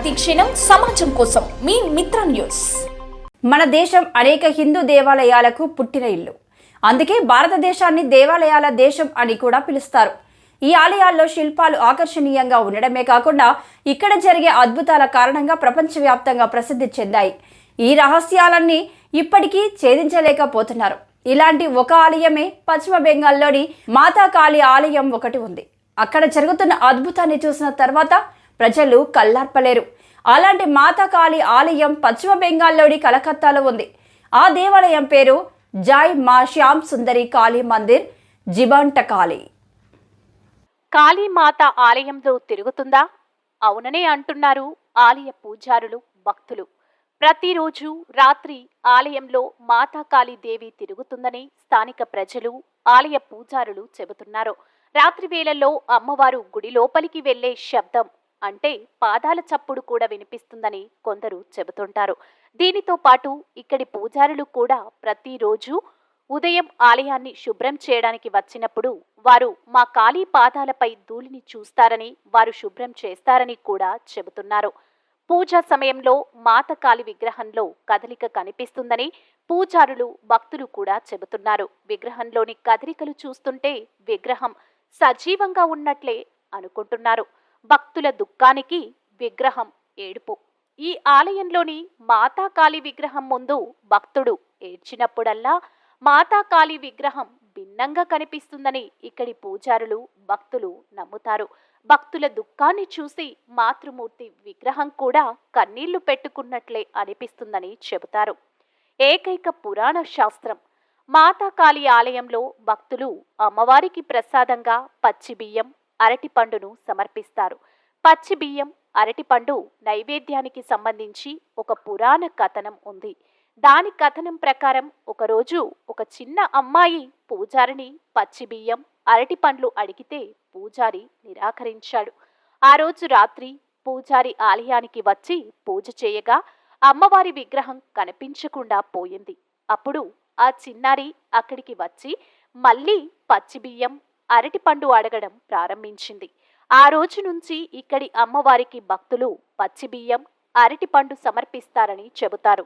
ప్రతిక్షణం సమాజం కోసం మీ మిత్ర న్యూస్. మన దేశం అనేక హిందూ దేవాలయాలకు పుట్టిన ఇల్లు. అందుకే భారతదేశాన్ని దేవాలయాల దేశం అని కూడా పిలుస్తారు. ఈ ఆలయాల్లో శిల్పాలు ఆకర్షణీయంగా ఉండడమే కాకుండా ఇక్కడ జరిగే అద్భుతాల కారణంగా ప్రపంచవ్యాప్తంగా ప్రసిద్ధి చెందాయి. ఈ రహస్యాలన్నీ ఇప్పటికీ ఛేదించలేకపోతున్నారు. ఇలాంటి ఒక ఆలయమే పశ్చిమ బెంగాల్లోని మాతా కాళీ ఆలయం ఒకటి ఉంది. అక్కడ జరుగుతున్న అద్భుతాన్ని చూసిన తర్వాత ప్రజలు కల్లార్పలేరు అలాంటి మాతా కాళీ ఆలయం పశ్చిమ బెంగాల్లోని కలకత్తాలో ఉంది. ఆ దేవాలయం పేరు జాయ్ మా శ్యామ్ సుందరి కాళీ మందిర్ జిబంట కాళీ. కాళీమాత ఆలయంలో తిరుగుతుందా? అవుననే అంటున్నారు ఆలయ పూజారులు భక్తులు. ప్రతిరోజు రాత్రి ఆలయంలో మాతా తిరుగుతుందని స్థానిక ప్రజలు ఆలయ పూజారులు చెబుతున్నారు. రాత్రి వేళల్లో అమ్మవారు గుడి లోపలికి వెళ్ళే శబ్దం అంటే పాదాల చప్పుడు కూడా వినిపిస్తుందని కొందరు చెబుతుంటారు. దీనితో పాటు ఇక్కడి పూజారులు కూడా ప్రతిరోజు ఉదయం ఆలయాన్ని శుభ్రం చేయడానికి వచ్చినప్పుడు వారు మా కాళీ పాదాలపై ధూళిని చూస్తారని వారు శుభ్రం చేస్తారని కూడా చెబుతున్నారు. పూజ సమయంలో మాత కాళి విగ్రహంలో కదలిక కనిపిస్తుందని పూజారులు భక్తులు కూడా చెబుతున్నారు. విగ్రహంలోని కదలికలు చూస్తుంటే విగ్రహం సజీవంగా ఉన్నట్లే అనుకుంటున్నారు. భక్తుల దుఃఖానికి విగ్రహం ఏడుపు. ఈ ఆలయంలోని మాతా కాళీ విగ్రహం ముందు భక్తుడు ఏడ్చినప్పుడల్లా మాతాకాళి విగ్రహం భిన్నంగా కనిపిస్తుందని ఇక్కడి పూజారులు భక్తులు నమ్ముతారు. భక్తుల దుఃఖాన్ని చూసి మాతృమూర్తి విగ్రహం కూడా కన్నీళ్ళు పెట్టుకున్నట్లే అనిపిస్తుందని చెబుతారు. ఏకైక పురాణ శాస్త్రం. మాతాకాళి ఆలయంలో భక్తులు అమ్మవారికి ప్రసాదంగా పచ్చి బియ్యం అరటిపండును సమర్పిస్తారు. పచ్చి బియ్యం అరటిపండు నైవేద్యానికి సంబంధించి ఒక పురాణ కథనం ఉంది. దాని కథనం ప్రకారం ఒకరోజు ఒక చిన్న అమ్మాయి పూజారిని పచ్చి బియ్యం అరటిపండ్లు అడిగితే పూజారి నిరాకరించాడు. ఆ రోజు రాత్రి పూజారి ఆలయానికి వచ్చి పూజ చేయగా అమ్మవారి విగ్రహం కనిపించకుండా పోయింది. అప్పుడు ఆ చిన్నారి అక్కడికి వచ్చి మళ్ళీ పచ్చి బియ్యం అరటిపండు అడగడం ప్రారంభించింది. ఆ రోజు నుంచి ఇక్కడి అమ్మవారికి భక్తులు పచ్చి బియ్యం అరటిపండు సమర్పిస్తారని చెబుతారు.